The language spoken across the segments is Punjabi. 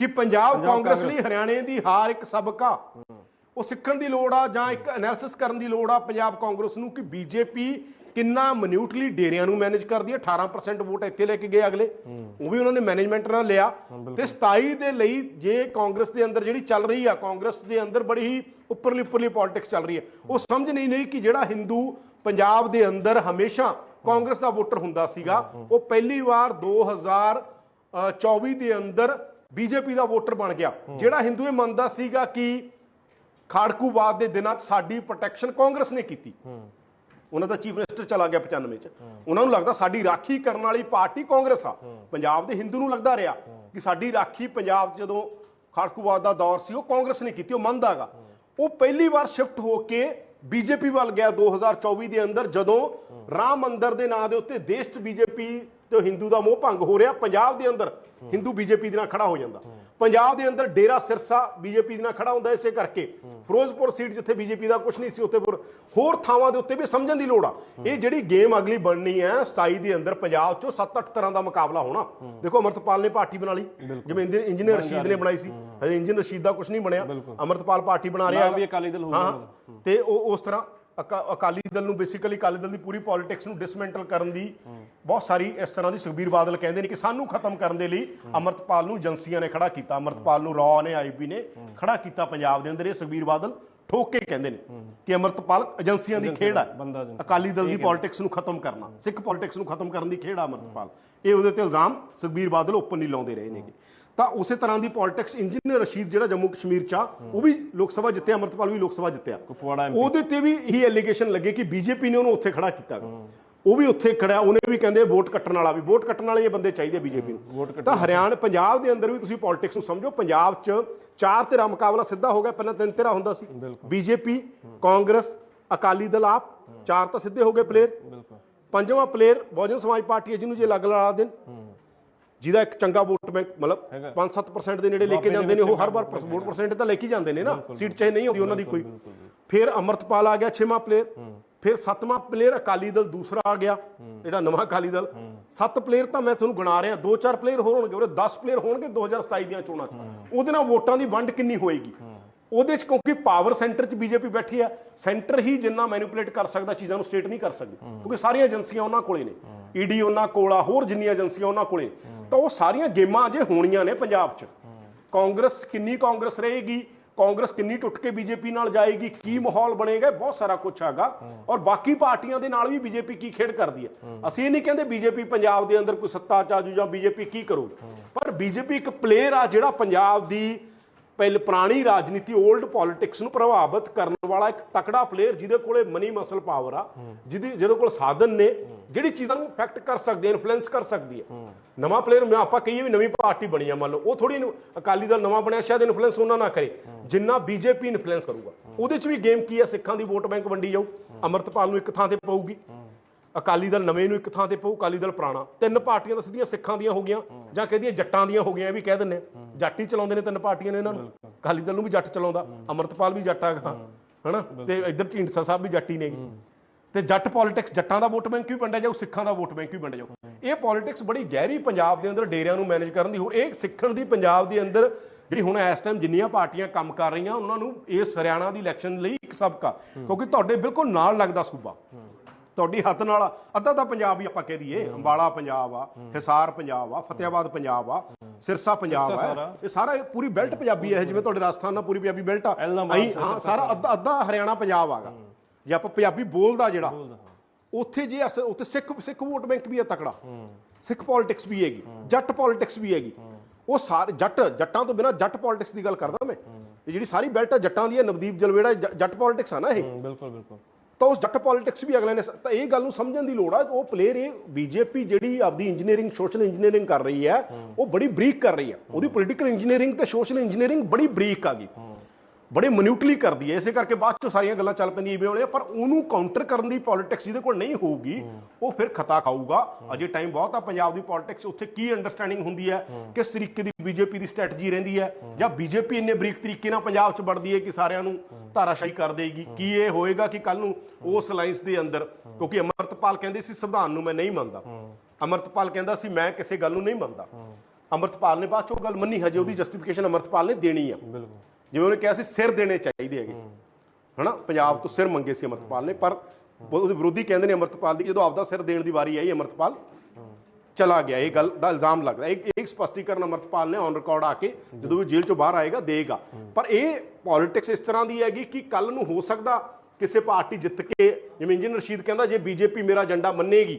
ਕਿ ਪੰਜਾਬ ਕਾਂਗਰਸ ਲਈ ਹਰਿਆਣੇ ਦੀ ਹਾਰ ਇੱਕ ਸਬਕਾ। ਉਹ ਸਿੱਖਣ ਦੀ ਲੋੜ ਆ ਜਾਂ ਇੱਕ ਐਨਾਲਿਸਿਸ ਕਰਨ ਦੀ ਲੋੜ ਆ ਪੰਜਾਬ ਕਾਂਗਰਸ ਨੂੰ ਕਿ ਬੀਜੇਪੀ ਕਿੰਨਾ ਮਿਨਿਊਟਲੀ ਡੇਰਿਆਂ ਨੂੰ ਮੈਨੇਜ ਕਰਦੀ ਹੈ 18% ਵੋਟ ਇੱਥੇ ਲੈ ਕੇ ਗਏ ਅਗਲੇ। ਉਹ ਵੀ ਉਹਨਾਂ ਨੇ ਮੈਨੇਜਮੈਂਟ ਨਾਲ ਲਿਆ। ਤੇ 27 ਦੇ ਲਈ ਜੇ ਕਾਂਗਰਸ ਦੇ ਅੰਦਰ ਜਿਹੜੀ ਚੱਲ ਰਹੀ ਆ ਕਾਂਗਰਸ ਦੇ ਅੰਦਰ ਬੜੀ ਹੀ ਉੱਪਰਲੀ ਉੱਪਰਲੀ ਪੋਲਿਟਿਕਸ ਚੱਲ ਰਹੀ ਹੈ ਉਹ ਸਮਝ ਨਹੀਂ ਨਹੀਂ ਕਿ ਜਿਹੜਾ ਹਿੰਦੂ ਪੰਜਾਬ ਦੇ ਅੰਦਰ ਹਮੇਸ਼ਾ ਕਾਂਗਰਸ ਦਾ ਵੋਟਰ ਹੁੰਦਾ ਸੀਗਾ ਉਹ ਪਹਿਲੀ ਵਾਰ 2024 ਦੇ ਅੰਦਰ ਬੀਜੇਪੀ ਦਾ ਵੋਟਰ ਬਣ ਗਿਆ। ਜਿਹੜਾ ਹਿੰਦੂ ਇਹ ਮੰਨਦਾ ਸੀਗਾ ਕਿ ਖਾੜਕੂਵਾਦ ਦੇ ਦਿਨਾਂ 'ਚ ਸਾਡੀ ਪ੍ਰੋਟੈਕਸ਼ਨ ਕਾਂਗਰਸ ਨੇ ਕੀਤੀ। ਉਹਨਾਂ ਦਾ ਚੀਫ ਮਿਨਿਸਟਰ ਚਲਾ ਗਿਆ 95 ਚ। ਉਹਨਾਂ ਨੂੰ ਲੱਗਦਾ ਸਾਡੀ ਰਾਖੀ ਕਰਨ ਵਾਲੀ ਪਾਰਟੀ ਕਾਂਗਰਸ ਆ। ਪੰਜਾਬ ਦੇ ਹਿੰਦੂ ਨੂੰ ਲੱਗਦਾ ਰਿਹਾ ਕਿ ਸਾਡੀ ਰਾਖੀ ਪੰਜਾਬ ਜਦੋਂ ਖਾੜਕੂਵਾਦ ਦਾ ਦੌਰ ਸੀ, ਉਹ ਕਾਂਗਰਸ ਨੇ ਕੀਤੀ, ਉਹ ਮੰਨਦਾਗਾ ਉਹ ਪਹਿਲੀ ਵਾਰ ਸ਼ਿਫਟ ਹੋ ਕੇ ਬੀਜੇਪੀ ਵੱਲ ਗਿਆ 2024 ਦੇ ਅੰਦਰ, ਜਦੋਂ ਰਾਮ ਮੰਦਰ ਦੇ ਨਾਂ ਦੇ ਉੱਤੇ ਦੇਸ਼ 'ਚ ਬੀਜੇਪੀ ਤੇ ਹਿੰਦੂ ਦਾ ਮੋਹ ਭੰਗ ਹੋ ਰਿਹਾ ਪੰਜਾਬ ਦੇ ਅੰਦਰ ਹਿੰਦੂ ਬੀਜੇਪੀ ਦੇ ਨਾਲ ਖੜਾ ਹੋ ਜਾਂਦਾ। ਪੰਜਾਬ ਦੇ ਅੰਦਰ ਡੇਰਾ ਸਿਰਸਾ ਬੀਜੇਪੀ ਦੇ ਨਾਲ ਖੜਾ ਹੁੰਦਾ ਇਸੇ ਕਰਕੇ। ਫਿਰੋਜ਼ਪੁਰ ਸੀਟ ਜਿੱਥੇ ਬੀਜੇਪੀ ਦਾ ਕੁਝ ਨਹੀਂ ਸੀ ਉੱਥੇ ਫਿਰ ਹੋਰ ਥਾਵਾਂ ਦੇ ਉੱਤੇ ਵੀ ਸਮਝਣ ਦੀ ਲੋੜ ਆ। ਇਹ ਜਿਹੜੀ ਗੇਮ ਅਗਲੀ ਬਣਨੀ ਹੈ 27 ਦੇ ਅੰਦਰ ਪੰਜਾਬ ਚੋਂ 7-8 ਤਰ੍ਹਾਂ ਦਾ ਮੁਕਾਬਲਾ ਹੋਣਾ। ਦੇਖੋ ਅਮਰਤਪਾਲ ਨੇ ਪਾਰਟੀ ਬਣਾ ਲਈ। ਜਿਵੇਂ ਇੰਜਨ- ਇੰਜੀਨੀਅਰ ਰਸ਼ੀਦ ਨੇ ਬਣਾਈ ਸੀ। ਹਜੇ ਇੰਜਨ ਰਸ਼ੀਦ ਦਾ ਕੁਝ ਨਹੀਂ ਬਣਿਆ। ਅਮਰਤਪਾਲ ਪਾਰਟੀ ਬਣਾ ਰਿਹਾ ਹਾਂ। ਤੇ ਉਹ ਉਸ ਤਰ੍ਹਾਂ ਅਕਾਲੀ ਦਲ ਨੂੰ ਬੇਸਿਕਲੀ ਅਕਾਲੀ ਦਲ ਦੀ ਪੂਰੀ ਪੋਲਿਟਿਕਸ ਨੂੰ ਡਿਸਮੈਂਟਲ ਕਰਨ ਦੀ ਬਹੁਤ ਸਾਰੀ ਇਸ ਤਰ੍ਹਾਂ ਦੀ ਸੁਖਬੀਰ ਬਾਦਲ ਕਹਿੰਦੇ ਨੇ ਕਿ ਸਾਨੂੰ ਖਤਮ ਕਰਨ ਦੇ ਲਈ ਅਮਰਤਪਾਲ ਨੂੰ ਏਜੰਸੀਆਂ ਨੇ ਖੜਾ ਕੀਤਾ। ਅਮਰਤਪਾਲ ਨੂੰ ਰॉ ਨੇ ਆਈਪੀ ਨੇ ਖੜਾ ਕੀਤਾ ਪੰਜਾਬ ਦੇ ਅੰਦਰ। ਇਹ ਸੁਖਬੀਰ ਬਾਦਲ ਠੋਕ ਕੇ ਕਹਿੰਦੇ ਨੇ ਕਿ ਅਮਰਤਪਾਲ ਏਜੰਸੀਆਂ ਦੀ ਖੇਡ ਏਜੰਸੀ। ਅਕਾਲੀ ਦਲ ਦੀ ਪੋਲਿਟਿਕਸ ਨੂੰ ਖਤਮ ਕਰਨਾ ਸਿੱਖ ਪੋਲਿਟਿਕਸ ਨੂੰ ਖਤਮ ਕਰਨ ਦੀ ਖੇਡ ਆ ਅਮਰਤਪਾਲ। ਇਹ ਉਹਦੇ ਤੇ ਇਲਜ਼ਾਮ ਸੁਖਬੀਰ ਬਾਦਲ ਓਪਨ ਨਹੀਂ ਲਾਉਂਦੇ ਰਹੇ ਨੇਗੇ। ਤਾਂ ਉਸੇ ਤਰ੍ਹਾਂ ਦੀ ਪੋਲਿਟਿਕਸ ਇੰਜੀਨੀਅਰ ਰਸ਼ੀਦ ਜਿਹੜਾ ਜੰਮੂ ਕਸ਼ਮੀਰ ਚ ਆ ਉਹ ਵੀ ਲੋਕ ਸਭਾ ਜਿੱਤਿਆ ਅਮਰਤਪਾਲ ਵੀ ਲੋਕ ਸਭਾ ਜਿੱਤਿਆ ਉਹਦੇ ਤੇ ਵੀ ਇਹੀ ਐਲੀਗੇਸ਼ਨ ਲੱਗੇ ਕਿ ਬੀਜੇਪੀ ਨੇ ਉਹਨੂੰ ਉੱਥੇ ਖੜਾ ਕੀਤਾ। ਉਹ ਵੀ ਉੱਥੇ ਖੜਾ ਉਹਨੇ ਵੀ ਕਹਿੰਦੇ ਵੋਟ ਕੱਟਣ ਵਾਲਾ ਵੀ ਵੋਟ ਕੱਟਣ ਵਾਲੇ ਇਹ ਬੰਦੇ ਚਾਹੀਦੇ ਬੀਜੇਪੀ ਨੂੰ। ਤਾਂ ਹਰਿਆਣਾ ਪੰਜਾਬ ਦੇ ਅੰਦਰ ਵੀ ਤੁਸੀਂ ਪੋਲਿਟਿਕਸ ਨੂੰ ਸਮਝੋ ਪੰਜਾਬ 'ਚ ਚਾਰ ਧਿਰਾਂ ਮੁਕਾਬਲਾ ਸਿੱਧਾ ਹੋ ਗਿਆ ਪਹਿਲਾਂ ਤਿੰਨ ਧਿਰਾਂ ਹੁੰਦਾ ਸੀ। ਬੀਜੇਪੀ ਕਾਂਗਰਸ ਅਕਾਲੀ ਦਲ ਆਪ ਚਾਰ ਤਾਂ ਸਿੱਧੇ ਹੋ ਗਏ ਪਲੇਅਰ ਬਿਲਕੁਲ। ਪੰਜਵਾਂ ਪਲੇਅਰ ਬਹੁਜਨ ਸਮਾਜ ਪਾਰਟੀ ਹੈ ਜਿਹਨੂੰ ਜੇ ਲੱਗ ਲਾ ਦੇਣ। ਜਿਹਦਾ ਇੱਕ ਚੰਗਾ ਮਤਲਬ ਹੈਗਾ। 5-7% ਦੇ ਨੇੜੇ ਲੈ ਕੇ ਜਾਂਦੇ ਨੇ ਉਹ ਹਰ ਵਾਰ ਵੋਟ ਪਰਸੈਂਟ ਤਾਂ ਲੈ ਕੇ ਜਾਂਦੇ ਨੇ ਨਾ ਸੀਟ ਚਾਹੇ ਨਹੀਂ ਹੁੰਦੀ ਉਹਨਾਂ ਦੀ ਕੋਈ। ਫਿਰ ਅਮਰਤਪਾਲ ਆ ਗਿਆ ਛੇਵਾਂ ਪਲੇਅਰ ਫਿਰ ਸੱਤਵਾਂ ਪਲੇਅਰ ਅਕਾਲੀ ਦਲ ਦੂਸਰਾ ਆ ਗਿਆ ਜਿਹੜਾ ਨਵਾਂ ਅਕਾਲੀ ਦਲ। ਸੱਤ ਪਲੇਅਰ ਤਾਂ ਮੈਂ ਤੁਹਾਨੂੰ ਗਿਣਾ ਰਿਹਾ ਦੋ ਚਾਰ ਪਲੇਅਰ ਹੋਰ ਹੋਣਗੇ ਉਹਦੇ 10 ਪਲੇਅਰ ਹੋਣਗੇ 2027 ਦੀਆਂ ਚੋਣਾਂ 'ਚ। ਉਹਦੇ ਨਾਲ ਵੋਟਾਂ ਦੀ ਵੰਡ ਕਿੰਨੀ ਹੋਏਗੀ? ਉਹਦੇ 'ਚ ਕਿਉਂਕਿ ਪਾਵਰ ਸੈਂਟਰ 'ਚ ਬੀਜੇਪੀ ਬੈਠੀ ਆ ਸੈਂਟਰ ਹੀ ਜਿੰਨਾ ਮੈਨੀਪੂਲੇਟ ਕਰ ਸਕਦਾ ਚੀਜ਼ਾਂ ਨੂੰ ਸਟੇਟ ਨਹੀਂ ਕਰ ਸਕਦੀ। ਕਿਉਂਕਿ ਸਾਰੀਆਂ ਏਜੰਸੀਆਂ ਉਹਨਾਂ ਕੋਲੇ ਨੇ। ਈਡੀ ਉਹਨਾਂ ਕੋਲ ਆ ਹੋਰ ਜਿੰਨੀਆਂ ਏਜੰਸੀਆਂ ਉਹਨਾਂ ਕੋਲੇ। ਤਾਂ ਉਹ ਸਾਰੀਆਂ ਗੇਮਾਂ ਅਜੇ ਹੋਣੀਆਂ ਨੇ ਪੰਜਾਬ 'ਚ। ਕਾਂਗਰਸ ਕਿੰਨੀ ਕਾਂਗਰਸ ਰਹੇਗੀ ਕਾਂਗਰਸ ਕਿੰਨੀ ਟੁੱਟ ਕੇ ਬੀਜੇਪੀ ਨਾਲ ਜਾਏਗੀ ਕੀ ਮਾਹੌਲ ਬਣੇਗਾ ਬਹੁਤ ਸਾਰਾ ਕੁਝ ਹੈਗਾ। ਔਰ ਬਾਕੀ ਪਾਰਟੀਆਂ ਦੇ ਨਾਲ ਵੀ ਬੀਜੇਪੀ ਕੀ ਖੇਡ ਕਰਦੀ ਹੈ। ਅਸੀਂ ਇਹ ਨਹੀਂ ਕਹਿੰਦੇ ਬੀਜੇਪੀ ਪੰਜਾਬ ਦੇ ਅੰਦਰ ਕੋਈ ਸੱਤਾ ਚਾਜੂ ਜਾਂ ਬੀਜੇਪੀ ਕੀ ਕਰੂਗੀ। ਪਰ ਬੀਜੇਪੀ ਇੱਕ ਪਲੇਅਰ ਆ ਜਿਹੜਾ ਪੰਜਾਬ ਦੀ ਪਹਿਲ ਪੁਰਾਣੀ ਰਾਜਨੀਤੀ 올ਡ ਪੋਲਿਟਿਕਸ ਨੂੰ ਪ੍ਰਭਾਵਿਤ ਕਰਨ ਵਾਲਾ ਇੱਕ ਤਕੜਾ ਪਲੇਅਰ ਜਿਹਦੇ ਕੋਲੇ ਮਨੀ ਮਸਲ ਪਾਵਰ ਆ, ਜਿਹਦੀ, ਜਿਹਦੇ ਕੋਲ ਸਾਧਨ ਨੇ, ਜਿਹੜੀ ਚੀਜ਼ਾਂ ਨੂੰ ਇਫੈਕਟ ਕਰ ਸਕਦੀ ਹੈ ਇਨਫਲੂਐਂਸ ਕਰ ਸਕਦੀ ਹੈ। ਨਵਾਂ ਪਲੇਅਰ ਮੈਂ, ਆਪਾਂ ਕਹੀਏ ਵੀ ਨਵੀਂ ਪਾਰਟੀ ਬਣੀ ਆ, ਮੰਨ ਲਓ, ਉਹ ਥੋੜੀ ਅਕਾਲੀ ਦਲ ਨਵਾਂ ਬਣਿਆ, ਸ਼ਾਇਦ ਇਨਫਲੂਐਂਸ ਉਹਨਾਂ ਨਾ ਕਰੇ, ਜਿੰਨਾ ਬੀਜੇਪੀ ਇਨਫਲੂਐਂਸ ਕਰੂਗਾ। ਉਹਦੇ 'ਚ ਵੀ ਗੇਮ ਕੀ ਹੈ ਸਿੱਖਾਂ ਦੀ ਵੋਟ ਬੈਂਕ ਵੰਡੀ ਜਾਊ, ਅਮਰਤਪਾਲ ਨੂੰ ਇੱਕ ਥਾਂ ਤੇ ਪਊਗੀ। ਅਕਾਲੀ ਦਲ ਨਵੇਂ ਨੂੰ ਇੱਕ ਥਾਂ ਤੇ ਪਊ ਅਕਾਲੀ ਦਲ ਪੁਰਾਣਾ। ਤਿੰਨ ਪਾਰਟੀਆਂ ਤਾਂ ਸਿੱਧੀਆਂ ਸਿੱਖਾਂ ਦੀਆਂ ਹੋ ਗਈਆਂ ਜਾਂ ਕਹਦੀਆਂ ਜੱਟਾਂ ਦੀਆਂ ਹੋ ਗਈਆਂ ਇਹ ਵੀ ਕਹਿ ਦਿੰਨੇ। ਜੱਟ ਹੀ ਚਲਾਉਂਦੇ ਨੇ ਤਿੰਨ ਪਾਰਟੀਆਂ ਨੇ ਇਹਨਾਂ ਨੂੰ। ਅਕਾਲੀ ਦਲ ਨੂੰ ਵੀ ਜੱਟ ਚਲਾਉਂਦਾ ਅਮਰਤਪਾਲ ਵੀ ਜੱਟ ਹੈਗਾ ਹਨਾ? ਤੇ ਇੱਧਰ ਢੀਂਡਸਾ ਸਾਹਿਬ ਵੀ ਜੱਟ ਹੀ ਨੇ। ਤੇ ਜੱਟ ਪੋਲਿਟਿਕਸ ਜੱਟਾਂ ਦਾ ਵੋਟ ਬੈਂਕ ਵੀ ਵੰਡਿਆ ਜਾਊ ਸਿੱਖਾਂ ਦਾ ਵੋਟ ਬੈਂਕ ਵੀ ਵੰਡਿਆ ਜਾਊ। ਇਹ ਪੋਲਿਟਿਕਸ ਬੜੀ ਗਹਿਰੀ ਪੰਜਾਬ ਦੇ ਅੰਦਰ ਡੇਰਿਆਂ ਨੂੰ ਮੈਨੇਜ ਕਰਨ ਦੀ ਹੋਰ ਇਹ ਸਿੱਖਣ ਦੀ ਪੰਜਾਬ ਦੇ ਅੰਦਰ ਜਿਹੜੀ ਹੁਣ ਇਸ ਟਾਈਮ ਜਿੰਨੀਆਂ ਪਾਰਟੀਆਂ ਕੰਮ ਕਰ ਰਹੀਆਂ ਉਹਨਾਂ ਨੂੰ ਇਸ ਹਰਿਆਣਾ ਦੀ ਇਲੈਕਸ਼ਨ ਲਈ ਇੱਕ ਸਬਕਾ। ਕਿਉਂਕਿ ਤੁਹਾਡੇ ਬਿਲਕੁਲ ਨਾਲ ਲੱਗਦਾ ਸੂਬਾ। ਤੁਹਾਡੀ ਹੱਥ ਨਾਲ ਅੱਧਾ ਤਾਂ ਪੰਜਾਬ ਹੀ ਆਪਾਂ ਕਹਿ ਦਈਏ। ਅੰਬਾਲਾ ਪੰਜਾਬ ਆ ਹਿਸਾਰ ਪੰਜਾਬ ਆ ਫਤਿਆਬਾਦ ਪੰਜਾਬ ਆ ਸਿਰਸਾ ਪੰਜਾਬ ਆ। ਇਹ ਸਾਰਾ ਪੂਰੀ ਬੈਲਟ ਪੰਜਾਬੀ ਹੈ ਜਿਵੇਂ ਤੁਹਾਡੇ ਰਾਜਸਥਾਨ ਨਾਲ ਪੂਰੀ ਪੰਜਾਬੀ ਬੈਲਟ ਆ। ਅਸੀਂ ਹਾਂ ਸਾਰਾ ਅੱਧਾ ਅੱਧਾ ਹਰਿਆਣਾ ਪੰਜਾਬ ਆਗਾ। ਜੇ ਆਪਾਂ ਪੰਜਾਬੀ ਬੋਲਦਾ ਜਿਹੜਾ ਉੱਥੇ ਜੇ ਅਸ- ਉੱਥੇ ਸਿੱਖ ਸਿੱਖ ਵੋਟ ਬੈਂਕ ਵੀ ਹੈ ਤਕੜਾ। ਸਿੱਖ ਪੋਲਿਟਿਕਸ ਵੀ ਹੈਗੀ ਜੱਟ ਪੋਲਿਟਿਕਸ ਵੀ ਹੈਗੀ। ਉਹ ਸਾਰੇ ਜੱਟ ਜੱਟਾਂ ਤੋਂ ਬਿਨਾ ਜੱਟ ਪੋਲਿਟਿਕਸ ਦੀ ਗੱਲ ਕਰਦਾ ਮੈਂ। ਇਹ ਜਿਹੜੀ ਸਾਰੀ ਬੈਲਟ ਆ ਜੱਟਾਂ ਦੀ ਹੈ ਨਵਦੀਪ ਜਲਵੇੜਾ ਜੱਟ ਪੋਲਿਟਿਕਸ ਆ ਨਾ ਇਹ। ਬਿਲਕੁਲ ਬਿਲਕੁਲ। ਤਾਂ ਉਸ ਜੱਟ ਪੋਲਿਟਿਕਸ ਵੀ ਅਗਲੇ ਨੇ ਤਾਂ ਇਹ ਗੱਲ ਨੂੰ ਸਮਝਣ ਦੀ ਲੋੜ ਆ, ਉਹ ਪਲੇਅਰ ਇਹ ਬੀਜੇਪੀ ਜਿਹੜੀ ਆਪਦੀ ਇੰਜੀਨੀਅਰਿੰਗ ਸੋਸ਼ਲ ਇੰਜੀਨੀਅਰਿੰਗ ਕਰ ਰਹੀ ਹੈ, ਉਹ ਬੜੀ ਬਰੀਕ ਕਰ ਰਹੀ ਹੈ। ਉਹਦੀ ਪੋਲਿਟੀਕਲ ਇੰਜੀਨੀਅਰਿੰਗ ਤੇ ਸੋਸ਼ਲ ਇੰਜੀਨੀਅਰਿੰਗ ਬੜੀ ਬਰੀਕ ਆ ਗਈ। ਬੜੇ ਮਨਿਊਟਲੀ ਕਰਦੀ ਹੈ, ਇਸੇ ਕਰਕੇ ਬਾਅਦ ਚੋਂ ਸਾਰੀਆਂ ਗੱਲਾਂ ਚੱਲ ਪੈਂਦੀਆਂ ਇਵੇਂ ਵਾਲੇ ਪਰ ਉਹਨੂੰ ਕਾਊਂਟਰ ਕਰਨ ਦੀ ਪੋਲਿਟਿਕਸ ਜਿਹਦੇ ਕੋਲ ਨਹੀਂ ਹੋਊਗੀ, ਉਹ ਫਿਰ ਖਤਾ ਖਾਊਗਾ। ਅਜੇ ਟਾਈਮ ਬਹੁਤ ਆ ਪੰਜਾਬ ਦੀ ਪੋਲਿਟਿਕਸ ਉੱਥੇ ਕੀ ਅੰਡਰਸਟੈਂਡਿੰਗ ਹੁੰਦੀ ਹੈ, ਕਿਸ ਤਰੀਕੇ ਦੀ ਬੀਜੇਪੀ ਦੀ ਸਟ੍ਰੈਟਜੀ ਰਹਿੰਦੀ ਹੈ, ਜਾਂ ਬੀਜੇਪੀ ਇੰਨੇ ਬਰੀਕ ਤਰੀਕੇ ਨਾਲ ਪੰਜਾਬ 'ਚ ਵੜਦੀ ਹੈ ਕਿ ਸਾਰਿਆਂ ਨੂੰ ਧਾਰਾਸ਼ਾਹੀ ਕਰ ਦੇਗੀ, ਕੀ ਇਹ ਹੋਏਗਾ ਕਿ ਕੱਲ ਨੂੰ ਉਸ ਅਲਾਈਅੰਸ ਦੇ ਅੰਦਰ, ਕਿਉਂਕਿ ਅਮਰਤਪਾਲ ਕਹਿੰਦੇ ਸੀ ਸੰਵਿਧਾਨ ਨੂੰ ਮੈਂ ਨਹੀਂ ਮੰਨਦਾ। ਅਮਰਤਪਾਲ ਕਹਿੰਦਾ ਸੀ ਮੈਂ ਕਿਸੇ ਗੱਲ ਨੂੰ ਨਹੀਂ ਮੰਨਦਾ। ਅਮਰਤਪਾਲ ਨੇ ਬਾਅਦ ਚੋਂ ਗੱਲ ਮੰਨੀ, ਹਜੇ ਉਹਦੀ ਜਸਟੀਫਿਕੇਸ਼ਨ ਅਮਰਤਪਾਲ ਨੇ ਦੇਣੀ ਆ। ਬਿਲਕੁਲ। ਜਿਵੇਂ ਉਹਨੇ ਕਿਹਾ ਸੀ ਸਿਰ ਦੇਣੇ ਚਾਹੀਦੇ ਹੈਗੇ। ਹਨਾ? ਪੰਜਾਬ ਤੋਂ ਸਿਰ ਮੰਗੇ ਸੀ ਅਮਰਤਪਾਲ ਨੇ ਪਰ ਉਹਦੇ ਵਿਰੋਧੀ ਕਹਿੰਦੇ ਨੇ ਅਮਰਤਪਾਲ ਦੀ ਜਦੋਂ ਆਪਦਾ ਸਿਰ ਦੇਣ ਦੀ ਵਾਰੀ ਆਈ ਅਮਰਤਪਾਲ ਚਲਾ ਗਿਆ। ਇਹ ਗੱਲ ਦਾ ਇਲਜ਼ਾਮ ਲੱਗਦਾ। ਇੱਕ ਇੱਕ ਸਪਸ਼ਟੀਕਰਨ ਅਮਰਤਪਾਲ ਨੇ ਔਨ ਰਿਕਾਰਡ ਆ ਕੇ ਜਦੋਂ ਵੀ ਜੇਲ੍ਹ ਚੋਂ ਬਾਹਰ ਆਏਗਾ ਦੇਗਾ ਪਰ ਇਹ ਪੋਲਿਟਿਕਸ ਇਸ ਤਰ੍ਹਾਂ ਦੀ ਹੈਗੀ ਕਿ ਕੱਲ ਨੂੰ ਹੋ ਸਕਦਾ ਕਿਸੇ ਪਾਰਟੀ ਜਿੱਤ ਕੇ ਜਿਵੇਂ ਇੰਜਨ ਰਸ਼ੀਦ ਕਹਿੰਦਾ ਜੇ ਬੀਜੇਪੀ ਮੇਰਾ ਏਜੰਡਾ ਮੰਨੇਗੀ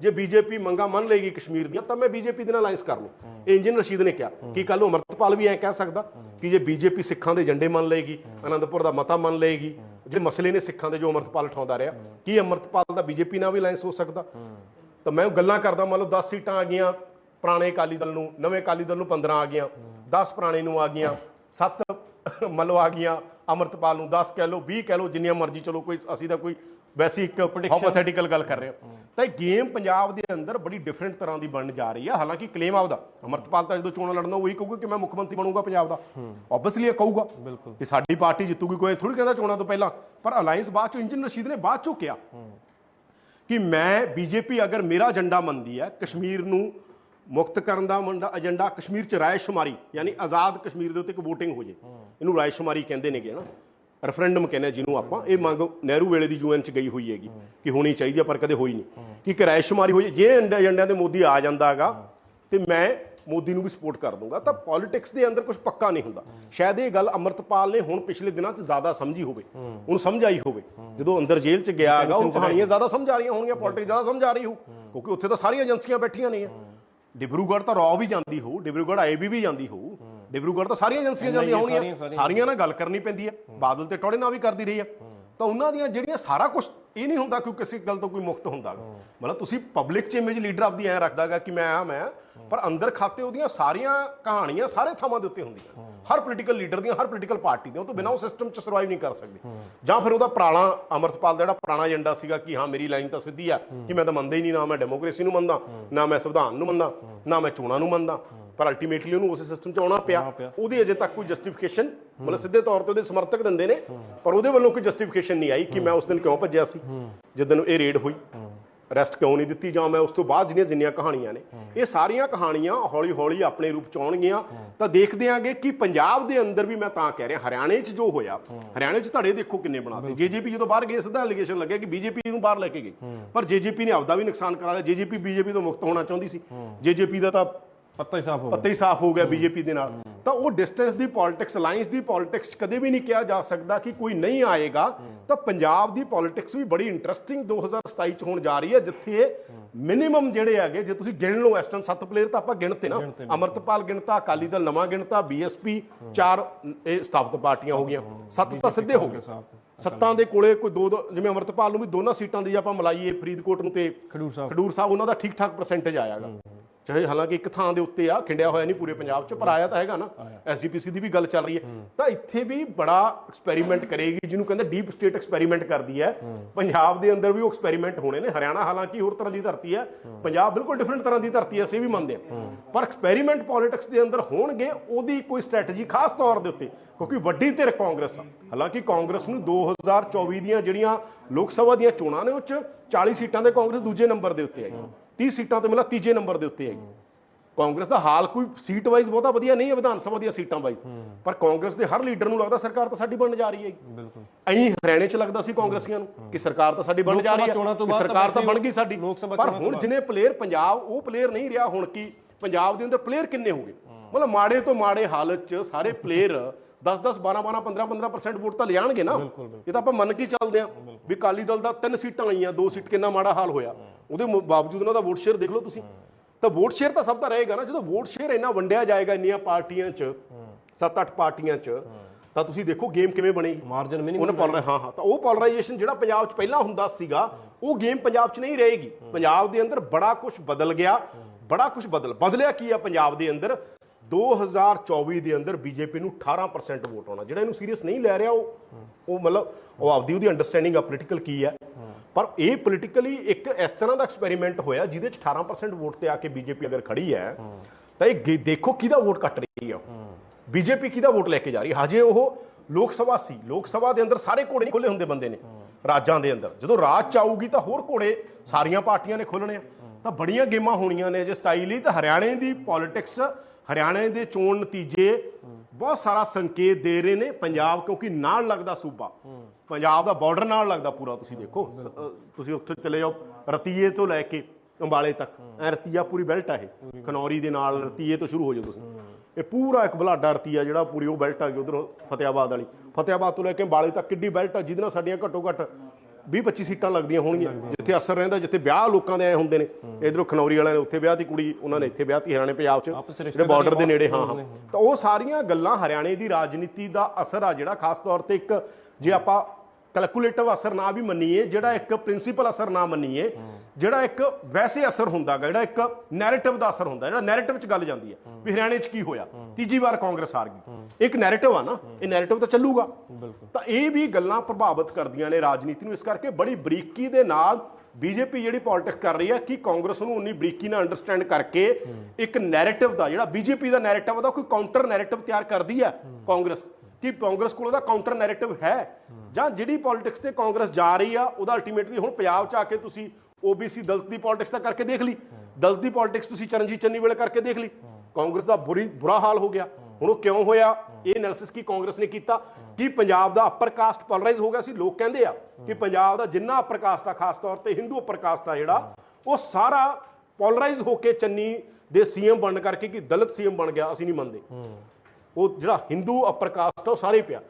ਜੇ ਬੀਜੇਪੀ ਮੰਗਾ ਮੰਨ ਲੇਗੀ ਕਸ਼ਮੀਰ ਦੀਆਂ ਤਾਂ ਮੈਂ ਬੀਜੇਪੀ ਦੇ ਨਾਲ ਅਲਾਈਅੰਸ ਕਰ ਲੂੰ। ਇਹ ਇੰਜਨ ਰਸ਼ੀਦ ਨੇ ਕਿਹਾ ਕਿ ਕੱਲ ਨੂੰ ਅਮਰਤਪਾਲ ਵੀ ਐਂ ਕਹਿ ਸਕਦਾ। ਕਿ ਜੇ ਬੀਜੇਪੀ ਸਿੱਖਾਂ ਦੇ ਏਜੰਡੇ ਮੰਨ ਲਏਗੀ, ਅਨੰਦਪੁਰ ਦਾ ਮਤਾ ਮੰਨ ਲਏਗੀ, ਜਿਹੜੇ ਮਸਲੇ ਨੇ ਸਿੱਖਾਂ ਦੇ ਜੋ ਅਮਰਤਪਾਲ ਉਠਾਉਂਦਾ ਰਿਹਾ, ਕੀ ਅਮਰਤਪਾਲ ਦਾ ਬੀਜੇਪੀ ਨਾਲ ਵੀ ਅਲਾਈਅੰਸ ਹੋ ਸਕਦਾ? ਤਾਂ ਮੈਂ ਗੱਲਾਂ ਕਰਦਾ, ਮੰਨ ਲਓ 10 ਸੀਟਾਂ ਆ ਗਈਆਂ, ਪੁਰਾਣੇ ਅਕਾਲੀ ਦਲ ਨੂੰ, ਨਵੇਂ ਅਕਾਲੀ ਦਲ ਨੂੰ 15 ਆ ਗਈਆਂ 10 ਪੁਰਾਣੇ ਨੂੰ ਆ ਗਈਆਂ 7 ਮੰਨ ਲਓ ਆ ਗਈਆਂ ਅਮਰਤਪਾਲ ਨੂੰ 10 ਕਹਿ ਲਓ 20 ਕਹਿ ਲਓ ਜਿੰਨੀਆਂ ਮਰਜ਼ੀ ਚਲੋ ਕੋਈ ਅਸੀਂ ਤਾਂ ਕੋਈ ਵੈਸੀ ਇੱਕ ਹਾਈਪੋਥੈਟੀਕਲ ਗੱਲ ਕਰ ਰਹੇ ਹਾਂ। ਤਾਂ ਇਹ ਗੇਮ ਪੰਜਾਬ ਦੇ ਅੰਦਰ ਬੜੀ ਡਿਫਰੈਂਟ ਤਰ੍ਹਾਂ ਦੀ ਬਣਨ ਜਾ ਰਹੀ ਹੈ ਹਾਲਾਂਕਿ ਕਲੇਮ ਆਪਦਾ ਅਮਰਤਪਾਲ ਤਾਂ ਜਦੋਂ ਚੋਣਾਂ ਲੜਨਾ ਉਹੀ ਕਹੂਗਾ ਕਿ ਮੈਂ ਮੁੱਖ ਮੰਤਰੀ ਬਣੂੰਗਾ ਪੰਜਾਬ ਦਾ। ਆਬਵੀਅਸਲੀ ਇਹ ਕਹੂਗਾ ਕਿ ਸਾਡੀ ਪਾਰਟੀ ਜਿੱਤੂਗੀ ਕੋਈ ਥੋੜੀ ਕਹਿੰਦਾ ਚੋਣਾਂ ਤੋਂ ਪਹਿਲਾਂ ਪਰ ਅਲਾਈਅੰਸ ਬਾਅਦ ਚੋਂ ਇੰਜਨ ਰਸ਼ੀਦ ਨੇ ਬਾਅਦ ਚੋਂ ਕਿਹਾ ਕਿ ਮੈਂ ਬੀਜੇਪੀ ਅਗਰ ਮੇਰਾ ਏਜੰਡਾ ਮੰਨਦੀ ਹੈ ਕਸ਼ਮੀਰ ਨੂੰ ਮੁਕਤ ਕਰਨ ਦਾ ਮੁੰਡਾ ਏਜੰਡਾ ਕਸ਼ਮੀਰ ਚ ਰਾਇਸ਼ੁਮਾਰੀ ਯਾਨੀ ਆਜ਼ਾਦ ਕਸ਼ਮੀਰ ਦੇ ਉੱਤੇ ਇੱਕ VOTING ਹੋ ਜੇ। ਇਹਨੂੰ ਰਾਇਸ਼ੁਮਾਰੀ ਕਹਿੰਦੇ ਨੇਗੇ ਨਾ ਰੈਫਰੈਂਡਮ ਕਹਿੰਦੇ ਆ ਜਿਹਨੂੰ ਆਪਾਂ। ਇਹ ਮੰਗ ਨਹਿਰੂ ਵੇਲੇ ਦੀ ਯੂਐਨ ਚ ਗਈ ਹੋਈ ਹੈਗੀ ਕਿ ਹੋਣੀ ਚਾਹੀਦੀ ਹੈ ਪਰ ਕਦੇ ਹੋਈ ਨਹੀਂ। ਕਿ ਇੱਕ ਰਾਇਸ਼ੁਮਾਰੀ ਹੋ ਜੇ ਜੇ ਏਜੰਡਾ- ਏਜੰਡਿਆਂ ਦੇ ਮੋਦੀ ਆ ਜਾਂਦਾ ਹੈਗਾ ਤੇ ਮੈਂ ਮੋਦੀ ਨੂੰ ਵੀ ਸਪੋਰਟ ਕਰ ਦੂੰਗਾ ਤਾਂ ਪੋਲਿਟਿਕਸ ਦੇ ਅੰਦਰ ਕੁਝ ਪੱਕਾ ਨਹੀਂ ਹੁੰਦਾ। ਸ਼ਾਇਦ ਇਹ ਗੱਲ ਅਮਰਤਪਾਲ ਨੇ ਹੁਣ ਪਿਛਲੇ ਦਿਨਾਂ 'ਚ ਜ਼ਿਆਦਾ ਸਮਝੀ ਹੋਵੇ। ਉਹਨੂੰ ਸਮਝ ਆਈ ਹੋਵੇ। ਜਦੋਂ ਅੰਦਰ ਜੇਲ੍ਹ 'ਚ ਗਿਆ ਹੈਗਾ ਉਹਨੂੰ ਕਹਾਣੀਆਂ ਜ਼ਿਆਦਾ ਸਮਝ ਆ ਰਹੀਆਂ ਹੋਣਗੀਆਂ ਪੋਲਿਟਿਕਸ ਜ਼ਿਆਦਾ ਸਮਝ ਆ ਰਹੀ ਹੋ। ਕਿਉਂਕਿ ਉੱਥੇ ਤਾਂ ਸਾਰੀਆਂ ਏਜੰਸੀਆਂ ਬੈਠੀਆਂ ਨੇ। ਡਿਬਰੂਗੜ੍ਹ ਤਾਂ ਰੌ ਵੀ ਜਾਂਦੀ ਹੋਊ ਡਿਬਰੂਗੜ੍ਹ ਆਈਬੀ ਵੀ ਜਾਂਦੀ ਹੋਊ। ਡਿਬਰੂਗੜ੍ਹ ਤਾਂ ਸਾਰੀਆਂ ਏਜੰਸੀਆਂ ਜਾਂਦੀਆਂ ਹੋਣਗੀਆਂ। ਸਾਰੀਆਂ। ਨਾਲ ਗੱਲ ਕਰਨੀ ਪੈਂਦੀ ਹੈ। ਬਾਦਲ ਤੇ ਟੋੜੇ ਨਾਲ ਵੀ ਕਰਦੀ ਰਹੀ ਹੈ। ਤਾਂ ਉਹਨਾਂ ਦੀਆਂ ਜਿਹੜੀਆਂ ਸਾਰਾ ਕੁਝ ਇਹ ਨਹੀਂ ਹੁੰਦਾ ਕਿ ਕਿਸੇ ਗੱਲ ਤੋਂ ਕੋਈ ਮੁਕਤ ਹੁੰਦਾ। ਮਤਲਬ ਤੁਸੀਂ ਪਬਲਿਕ ਚ ਇਮੇਜ ਲੀਡਰ ਆਪਦੀ ਐ ਰੱਖਦਾਗਾ ਕਿ ਮੈਂ ਆ ਮੈਂ ਪਰ ਅੰਦਰ ਖਾਤੇ ਉਹਦੀਆਂ ਸਾਰੀਆਂ ਕਹਾਣੀਆਂ ਸਾਰੇ ਥਾਵਾਂ ਦੇ ਉੱਤੇ ਹੁੰਦੀਆਂ। ਹਰ ਪੋਲੀਟੀਕਲ ਲੀਡਰ ਦੀਆਂ ਹਰ ਪੋਲੀਟੀਕਲ ਪਾਰਟੀ ਦੀਆਂ ਉਹ ਤੋਂ ਬਿਨਾਂ ਉਹ ਸਿਸਟਮ ਚ ਸਰਵਾਈਵ ਨਹੀਂ ਕਰ ਸਕਦੀ। ਜਾਂ ਫਿਰ ਉਹਦਾ ਪੁਰਾਣਾ ਅਮਰਤਪਾਲ ਦਾ ਜਿਹੜਾ ਪੁਰਾਣਾ ਏਜੰਡਾ ਸੀਗਾ ਕਿ ਹਾਂ ਮੇਰੀ ਲਾਈਨ ਤਾਂ ਸਿੱਧੀ ਆ ਕਿ ਮੈਂ ਤਾਂ ਮੰਨਦਾ ਹੀ ਨਹੀਂ ਨਾ ਮੈਂ ਡੈਮੋਕ੍ਰੇਸੀ ਨੂੰ ਮੰਨਦਾ ਨਾ ਮੈਂ ਸੰਵਿਧਾਨ ਨੂੰ ਮੰਨਦਾ ਨਾ ਮੈਂ ਚੋਣਾਂ ਨੂੰ ਮੰਨਦਾ। ਪਰ ਅਲਟੀਮੇਟਲੀ ਉਹਨੂੰ ਉਸੇ ਸਿਸਟਮ 'ਚ ਆਉਣਾ ਪਿਆ। ਉਹਦੀ ਅਜੇ ਤੱਕ ਕੋਈ ਜਸਟੀਫਿਕੇਸ਼ਨ ਮਤਲਬ ਸਿੱਧੇ ਤੌਰ ਤੇ ਉਹਦੇ ਸਮਰਥਕ ਦਿੰਦੇ ਨੇ ਪਰ ਉਹਦੇ ਵੱਲੋਂ ਕੋਈ ਜਸਟੀਫਿਕੇਸ਼ਨ ਨਹੀਂ ਆਈ ਕਿ ਮੈਂ ਉਸ ਦਿਨ ਕਿਉਂ ਭੱਜਿਆ ਸੀ ਜਿੱਦਨ ਇਹ ਰੇਡ ਹੋਈ। ਅਰੈਸਟ ਕਿਉਂ ਨਹੀਂ ਦਿੱਤੀ ਜਾਂ ਮੈਂ ਉਸ ਤੋਂ ਬਾਅਦ ਜਿਹੜੀਆਂ ਜਿੰਨੀਆਂ ਕਹਾਣੀਆਂ ਨੇ। ਇਹ ਸਾਰੀਆਂ ਕਹਾਣੀਆਂ ਹੌਲੀ ਹੌਲੀ ਆਪਣੇ ਰੂਪ ਚ ਆਉਣਗੀਆਂ। ਤਾਂ ਦੇਖਦੇ ਆਂਗੇ ਕਿ ਪੰਜਾਬ ਦੇ ਅੰਦਰ ਵੀ ਮੈਂ ਤਾਂ ਕਹਿ ਰਿਹਾ ਹਰਿਆਣੇ 'ਚ ਜੋ ਹੋਇਆ ਹਰਿਆਣੇ 'ਚ ਧੜੇ ਦੇਖੋ ਕਿੰਨੇ ਬਣਾਤੇ ਜੇਜੇਪੀ ਜਦੋਂ ਬਾਹਰ ਗਏ ਸਿੱਧਾ ਅਲੀਗੇਸ਼ਨ ਲੱਗਿਆ ਕਿ ਬੀਜੇਪੀ ਨੂੰ ਬਾਹਰ ਲੈ ਕੇ ਗਈ ਪਰ ਜੇਜੇਪੀ ਨੇ ਆਪਦਾ ਵੀ ਨੁਕਸਾਨ ਕਰਾ ਲਿਆ। ਜੇਜੇਪੀ ਬੀਜੇਪੀ ਤੋਂ ਮੁਕਤ ਹੋਣਾ ਚਾਹੁੰਦੀ ਸੀ। ਜੇਜੇਪੀ ਦਾ ਤਾਂ ਪੱਤਾ ਸਾਫ਼ ਹੋ ਗਿਆ। ਪੱਤੇ ਸਾਫ਼ ਹੋ ਗਿਆ ਬੀਜੇਪੀ ਦੇ ਨਾਲ। ਤਾਂ ਉਹ ਡਿਸਟੈਂਸ ਦੀ ਪੋਲਿਟਿਕਸ ਅਲਾਈਅੰਸ ਦੀ ਪੋਲਿਟਿਕਸ ਕਦੇ ਵੀ ਨਹੀਂ ਕਿਹਾ ਜਾ ਸਕਦਾ ਕਿ ਕੋਈ ਨਹੀਂ ਆਏਗਾ। ਤਾਂ ਪੰਜਾਬ ਦੀ ਪੋਲਿਟਿਕਸ ਵੀ ਬੜੀ ਇੰਟਰਸਟਿੰਗ 2027 ਚ ਹੋਣ ਜਾ ਰਹੀ ਹੈ ਜਿੱਥੇ ਮਿਨੀਮਮ ਜਿਹੜੇ ਹੈਗੇ ਜੇ ਤੁਸੀਂ ਗਿਣ ਲਓ ਟਾਈਮ ਸੱਤ ਪਲੇਅਰ ਤਾਂ ਆਪਾਂ ਗਿਣਤੇ ਨਾ। ਅਮਰਤਪਾਲ ਗਿਣਤਾ ਅਕਾਲੀ ਦਲ ਨਵਾਂ ਗਿਣਤਾ ਬੀਐਸਪੀ ਚਾਰ ਇਹ ਸਥਾਪਿਤ ਪਾਰਟੀਆਂ ਹੋ ਗਈਆਂ। ਸੱਤ ਤਾਂ ਸਿੱਧੇ ਹੋ ਗਏ। ਸੱਤਾਂ ਦੇ ਕੋਲੇ ਕੋਈ ਦੋ ਦੋ ਜਿਵੇਂ ਅਮਰਤਪਾਲ ਨੂੰ ਵੀ ਦੋਨਾਂ ਸੀਟਾਂ ਦੀ ਆਪਾਂ ਮਲਾਈਏ ਫਰੀਦਕੋਟ ਨੂੰ ਤੇ ਖਡੂਰ ਸਾਹਿਬ। ਖਡੂਰ ਸਾਹਿਬ ਉਹਨਾਂ ਦਾ ਠੀਕ ਠਾਕ ਪਰਸੈਂਟੇਜ ਆਇਆਗਾ ਚਾਹੇ ਹਾਲਾਂਕਿ ਇੱਕ ਥਾਂ ਦੇ ਉੱਤੇ ਆ ਖਿੰਡਿਆ ਹੋਇਆ ਨਹੀਂ ਪੂਰੇ ਪੰਜਾਬ 'ਚ ਪਰ ਆਇਆ ਤਾਂ ਹੈਗਾ ਨਾ। ਐਸਜੀਪੀਸੀ ਦੀ ਵੀ ਗੱਲ ਚੱਲ ਰਹੀ ਹੈ। ਤਾਂ ਇੱਥੇ ਵੀ ਬੜਾ ਐਕਸਪੈਰੀਮੈਂਟ ਕਰੇਗੀ ਜਿਹਨੂੰ ਕਹਿੰਦੇ ਡੀਪ ਸਟੇਟ ਐਕਸਪੈਰੀਮੈਂਟ ਕਰਦੀ ਹੈ। ਪੰਜਾਬ ਦੇ ਅੰਦਰ ਵੀ ਉਹ ਐਕਸਪੈਰੀਮੈਂਟ ਹੋਣੇ ਨੇ। ਹਰਿਆਣਾ ਹਾਲਾਂਕਿ ਹੋਰ ਤਰ੍ਹਾਂ ਦੀ ਧਰਤੀ ਹੈ। ਪੰਜਾਬ ਬਿਲਕੁਲ ਡਿਫਰੈਂਟ ਤਰ੍ਹਾਂ ਦੀ ਧਰਤੀ ਹੈ ਅਸੀਂ ਵੀ ਮੰਨਦੇ ਹਾਂ। ਪਰ ਐਕਸਪੈਰੀਮੈਂਟ ਪੋਲਿਟਿਕਸ ਦੇ ਅੰਦਰ ਹੋਣਗੇ ਉਹਦੀ ਕੋਈ ਸਟ੍ਰੈਟਜੀ ਖਾਸ ਤੌਰ ਦੇ ਉੱਤੇ ਕਿਉਂਕਿ ਵੱਡੀ ਧਿਰ ਕਾਂਗਰਸ ਆ। ਹਾਲਾਂਕਿ ਕਾਂਗਰਸ ਨੂੰ 2024 ਦੀਆਂ ਜਿਹੜੀਆਂ ਲੋਕ ਸਭਾ ਦੀਆਂ ਚੋਣਾਂ ਨੇ ਉਹ 'ਚ 40 ਸੀਟਾਂ ਤੇ ਕਾਂਗਰਸ ਦੂਜੇ ਨੰਬਰ ਦੇ ਉੱਤੇ ਹੈਗੀ। 30 ਸੀਟਾਂ ਤੇ ਮਿਲਾ ਤੀਜੇ ਨੰਬਰ ਦੇ ਉੱਤੇ ਹੈਗੀ। ਕਾਂਗਰਸ ਦਾ ਹਾਲ ਕੋਈ ਸੀਟ ਵਾਈਜ਼ ਬਹੁਤਾ ਵਧੀਆ ਨਹੀਂ ਹੈ ਵਿਧਾਨ ਸਭਾ ਦੀਆਂ ਸੀਟਾਂ ਵਾਈਜ਼। ਪਰ ਕਾਂਗਰਸ ਦੇ ਹਰ ਲੀਡਰ ਨੂੰ ਲੱਗਦਾ ਸਰਕਾਰ ਤਾਂ ਸਾਡੀ ਬਣਨ ਜਾ ਰਹੀ ਹੈ ਬਿਲਕੁਲ। ਐਂ ਹਰਿਆਣੇ 'ਚ ਲੱਗਦਾ ਸੀ ਕਾਂਗਰਸੀਆਂ ਨੂੰ ਕਿ ਸਰਕਾਰ ਤਾਂ ਸਾਡੀ ਬਣਨ ਜਾ ਰਹੀ ਹੈ ਸਰਕਾਰ ਤਾਂ ਬਣ ਗਈ ਸਾਡੀ। ਪਰ ਹੁਣ ਜਿਹਨੇ ਪਲੇਅਰ ਪੰਜਾਬ ਉਹ ਪਲੇਅਰ ਨਹੀਂ ਰਿਹਾ ਹੁਣ ਕੀ ਪੰਜਾਬ ਦੇ ਅੰਦਰ ਪਲੇਅਰ ਕਿੰਨੇ ਹੋ ਗਏ ਮਤਲਬ ਮਾੜੇ ਤੋਂ ਮਾੜੇ ਹਾਲਤ 'ਚ ਸਾਰੇ ਪਲੇਅਰ 10 10 12 12 15 15% ਵੋਟ ਤਾਂ ਲਿਆਣਗੇ ਨਾ। ਇਹ ਤਾਂ ਆਪਾਂ ਮੰਨ ਕੇ ਚੱਲਦੇ ਆਂ ਵੀ ਕਾਲੀ ਦਲ ਦਾ ਤਿੰਨ ਸੀਟਾਂ ਆਈਆਂ ਦੋ ਸੀਟ ਕਿੰਨਾ ਮਾੜਾ ਹਾਲ ਹੋਇਆ। ਉਹਦੇ ਬਾਵਜੂਦ ਉਹਨਾਂ ਦਾ ਵੋਟ ਸ਼ੇਅਰ ਦੇਖ ਲਓ ਤੁਸੀਂ। ਤਾਂ ਵੋਟ ਸ਼ੇਅਰ ਤਾਂ ਸਭ ਦਾ ਰਹੇਗਾ ਨਾ। ਜਦੋਂ ਵੋਟ ਸ਼ੇਅਰ ਇੰਨਾ ਵੰਡਿਆ ਜਾਏਗਾ ਇੰਨੀਆਂ ਪਾਰਟੀਆਂ 'ਚ 7-8 ਪਾਰਟੀਆਂ 'ਚ ਤਾਂ ਤੁਸੀਂ ਦੇਖੋ ਗੇਮ ਕਿਵੇਂ ਬਣੇਗੀ ਮਾਰਜਨ ਮਿਨੀਮਮ ਉਹਨੇ ਪੋਲਰ ਹਾਂ ਹਾਂ। ਤਾਂ ਉਹ ਪੋਲਰਾਈਜੇਸ਼ਨ ਜਿਹੜਾ ਪੰਜਾਬ 'ਚ ਪਹਿਲਾਂ ਹੁੰਦਾ ਸੀਗਾ ਉਹ ਗੇਮ ਪੰਜਾਬ 'ਚ ਨਹੀਂ ਰਹੇਗੀ। ਪੰਜਾਬ ਦੇ ਅੰਦਰ ਬੜਾ ਕੁਝ ਬਦਲ ਗਿਆ। ਬੜਾ ਕੁਝ ਬਦਲ ਬਦਲਿਆ ਕੀ ਆ ਪੰਜਾਬ ਦੇ ਅੰਦਰ? 2024 ਦੇ ਅੰਦਰ ਬੀਜੇਪੀ ਨੂੰ 18% ਵੋਟ ਆਉਣਾ। ਜਿਹੜਾ ਇਹਨੂੰ ਸੀਰੀਅਸ ਨਹੀਂ ਲੈ ਰਿਹਾ, ਉਹ ਉਹ ਮਤਲਬ ਉਹ ਆਪਦੀ ਉਹਦੀ ਅੰਡਰਸਟੈਂਡਿੰਗ ਆ ਪੋਲੀਟੀਕਲ ਕੀ ਹੈ ਪਰ ਇਹ ਪੋਲੀਟੀਕਲੀ ਇੱਕ ਇਸ ਤਰ੍ਹਾਂ ਦਾ ਐਕਸਪੈਰੀਮੈਂਟ ਹੋਇਆ, ਜਿਹਦੇ 'ਚ 18% ਵੋਟ ਤੇ ਆ ਕੇ ਬੀਜੇਪੀ ਅਗਰ ਖੜੀ ਹੈ, ਤਾਂ ਇਹ ਦੇਖੋ ਕਿਹਦਾ ਵੋਟ ਕੱਟ ਰਹੀ ਆ ਬੀਜੇਪੀ ਕਿਹਦਾ ਵੋਟ ਲੈ ਕੇ ਜਾ ਰਹੀ ਹੈ ਹਜੇ ਉਹ ਲੋਕ ਸਭਾ ਸੀ। ਲੋਕ ਸਭਾ ਦੇ ਅੰਦਰ ਸਾਰੇ ਘੋੜੇ ਨਹੀਂ ਖੁੱਲੇ ਹੁੰਦੇ ਬੰਦੇ ਨੇ, ਰਾਜਾਂ ਦੇ ਅੰਦਰ। ਜਦੋਂ ਰਾਜ ਚ ਆਊਗੀ ਤਾਂ ਹੋਰ ਘੋੜੇ ਸਾਰੀਆਂ ਪਾਰਟੀਆਂ ਨੇ ਖੋਲਣੇ ਆ। ਤਾਂ ਬੜੀਆਂ ਗੇਮਾਂ ਹੋਣੀਆਂ ਨੇ ਜੇ ਸਟਾਈਲ ਹੀ ਤਾਂ ਹਰਿਆਣੇ ਦੀ ਪੋਲਿਟਿਕਸ ਹਰਿਆਣੇ ਦੇ ਚੋਣ ਨਤੀਜੇ ਬਹੁਤ ਸਾਰਾ ਸੰਕੇਤ ਦੇ ਰਹੇ ਨੇ। ਪੰਜਾਬ ਕਿਉਂਕਿ ਨਾਲ ਲੱਗਦਾ ਸੂਬਾ। ਪੰਜਾਬ ਦਾ ਬਾਰਡਰ ਨਾਲ ਲੱਗਦਾ ਪੂਰਾ, ਤੁਸੀਂ ਦੇਖੋ। ਤੁਸੀਂ ਉੱਥੇ ਚਲੇ ਜਾਓ, ਰਤੀਏ ਤੋਂ ਲੈ ਕੇ ਅੰਬਾਲੇ ਤੱਕ। ਐ ਰਤੀਆ ਪੂਰੀ ਬੈਲਟ ਆ ਇਹ। ਖਨੌਰੀ ਦੇ ਨਾਲ ਰਤੀਏ ਤੋਂ ਸ਼ੁਰੂ ਹੋ ਜਾਓ ਤੁਸੀਂ। ਇਹ ਪੂਰਾ ਇੱਕ ਬਲਾਡਾ ਰਤੀਆ ਜਿਹੜਾ ਪੂਰੀ ਉਹ ਬੈਲਟ ਆ ਗਈ ਉਧਰੋਂ ਫਤਿਆਬਾਦ ਵਾਲੀ। ਫਤਿਆਬਾਦ ਤੋਂ ਲੈ ਕੇ ਅੰਬਾਲੇ ਤੱਕ ਕਿੱਡੀ ਬੈਲਟ ਆ, ਜਿਹਦੇ ਨਾਲ ਸਾਡੀਆਂ ਘੱਟੋ ਘੱਟ 20 25 ਸੀਟਾਂ ਲੱਗਦੀਆਂ ਹੋਣਗੀਆਂ। ਜਿੱਥੇ ਅਸਰ ਰਹਿੰਦਾ ਜਿੱਥੇ ਵਿਆਹ ਲੋਕਾਂ ਦੇ ਆਏ ਹੁੰਦੇ ਨੇ। ਇਧਰੋਂ ਖਨੌਰੀ ਵਾਲਿਆਂ ਨੇ ਉੱਥੇ ਵਿਆਹ ਦੀ ਕੁੜੀ ਉਹਨਾਂ ਨੇ ਇੱਥੇ ਵਿਆਹ ਤੀ ਹਰਿਆਣੇ ਪੰਜਾਬ 'ਚ। ਜਿਹੜੇ ਬਾਰਡਰ ਦੇ ਨੇੜੇ ਹਾਂ ਹਾਂ। ਤਾਂ ਉਹ ਸਾਰੀਆਂ ਗੱਲਾਂ ਹਰਿਆਣੇ ਦੀ ਰਾਜਨੀਤੀ ਦਾ ਅਸਰ ਆ ਜਿਹੜਾ ਖਾਸ ਤੌਰ ਤੇ ਇੱਕ ਜੇ ਆਪਾਂ ਕੈਲਕੂਲੇਟਿਵ ਅਸਰ ਨਾ ਵੀ ਮੰਨੀਏ ਜਿਹੜਾ ਇੱਕ ਪ੍ਰਿੰਸੀਪਲ ਅਸਰ ਨਾ ਮੰਨੀਏ ਜਿਹੜਾ ਇੱਕ ਵੈਸੇ ਅਸਰ ਹੁੰਦਾ ਗਾ ਜਿਹੜਾ ਇੱਕ ਨੈਰੇਟਿਵ ਦਾ ਅਸਰ ਹੁੰਦਾ ਜਿਹੜਾ ਨੈਰੇਟਿਵ 'ਚ ਗੱਲ ਜਾਂਦੀ ਹੈ ਵੀ ਹਰਿਆਣੇ 'ਚ ਕੀ ਹੋਇਆ? ਤੀਜੀ ਵਾਰ ਕਾਂਗਰਸ ਹਾਰ ਗਈ। ਇੱਕ ਨੈਰੇਟਿਵ ਆ ਨਾ ਇਹ ਨੈਰੇਟਿਵ ਤਾਂ ਚੱਲੂਗਾ। ਤਾਂ ਇਹ ਵੀ ਗੱਲਾਂ ਪ੍ਰਭਾਵਿਤ ਕਰਦੀਆਂ ਨੇ ਰਾਜਨੀਤੀ ਨੂੰ ਇਸ ਕਰਕੇ ਬੜੀ ਬਰੀਕੀ ਦੇ ਨਾਲ ਬੀਜੇਪੀ ਜਿਹੜੀ ਪੋਲਿਟਿਕਸ ਕਰ ਰਹੀ ਹੈ ਕਿ ਕਾਂਗਰਸ ਨੂੰ ਉਨੀ ਬਰੀਕੀ ਨਾਲ ਅੰਡਰਸਟੈਂਡ ਕਰਕੇ ਇੱਕ ਨੈਰੇਟਿਵ ਦਾ ਜਿਹੜਾ ਬੀਜੇਪੀ ਦਾ ਨੈਰੇਟਿਵ ਦਾ ਕੋਈ ਕਾਊਂਟਰ ਨੈਰੇਟਿਵ ਤਿਆਰ ਕਰਦੀ ਹੈ ਕਾਂਗਰਸ। ਕਿ ਕਾਂਗਰਸ ਕੋਲ ਉਹਦਾ ਕਾਊਂਟਰ ਨੈਰੇਟਿਵ ਹੈ। ਜਾਂ ਜਿਹੜੀ ਪੋਲਿਟਿਕਸ ਤੇ ਕਾਂਗਰਸ ਜਾ ਰਹੀ ਆ ਉਹਦਾ ਅਲਟੀਮੇਟਲੀ ਹੁਣ ਪੰਜਾਬ ਚ ਆ ਕੇ ਤੁਸੀਂ ਓਬੀਸੀ ਦਲਿਤ ਦੀ ਪੋਲਿਟਿਕਸ ਤਾਂ ਕਰਕੇ ਦੇਖ ਲਈ। ਦਲਤ ਦੀ ਪੋਲਿਟਿਕਸ ਤੁਸੀਂ ਚਰਨਜੀਤ ਚੰਨੀ ਵੇਲੇ ਕਰਕੇ ਦੇਖ ਲਈ। ਕਾਂਗਰਸ ਦਾ ਬੁਰੀ, ਬੁਰਾ ਹਾਲ ਹੋ ਗਿਆ। ਹੁਣ ਉਹ ਕਿਉਂ ਹੋਇਆ? ਇਹ ਐਨਾਲਿਸਿਸ ਕੀ ਕਾਂਗਰਸ ਨੇ ਕੀਤਾ? ਕਿ ਪੰਜਾਬ ਦਾ ਅਪਰ ਕਾਸਟ ਪੋਲਰਾਈਜ਼ ਹੋ ਗਿਆ ਸੀ? ਲੋਕ ਕਹਿੰਦੇ ਆ ਕਿ ਪੰਜਾਬ ਦਾ ਜਿੰਨਾ ਅਪਰ ਕਾਸਟ ਆ, ਖਾਸ ਤੌਰ ਤੇ ਹਿੰਦੂ ਅਪਰ ਕਾਸਟ ਆ ਜਿਹੜਾ, ਉਹ ਸਾਰਾ ਪੋਲਰਾਈਜ਼ ਹੋ ਕੇ ਚੰਨੀ ਦੇ ਸੀਐਮ ਬਣਨ ਕਰਕੇ ਕਿ ਦਲਿਤ ਸੀਐਮ ਬਣ ਗਿਆ, ਅਸੀਂ ਨਹੀਂ ਮੰਨਦੇ। ਉਹ ਜਿਹੜਾ ਹਿੰਦੂ ਅਪਰ ਕਾਸਟ ਆ, ਉਹ ਸਾਰੇ ਪਿਆ।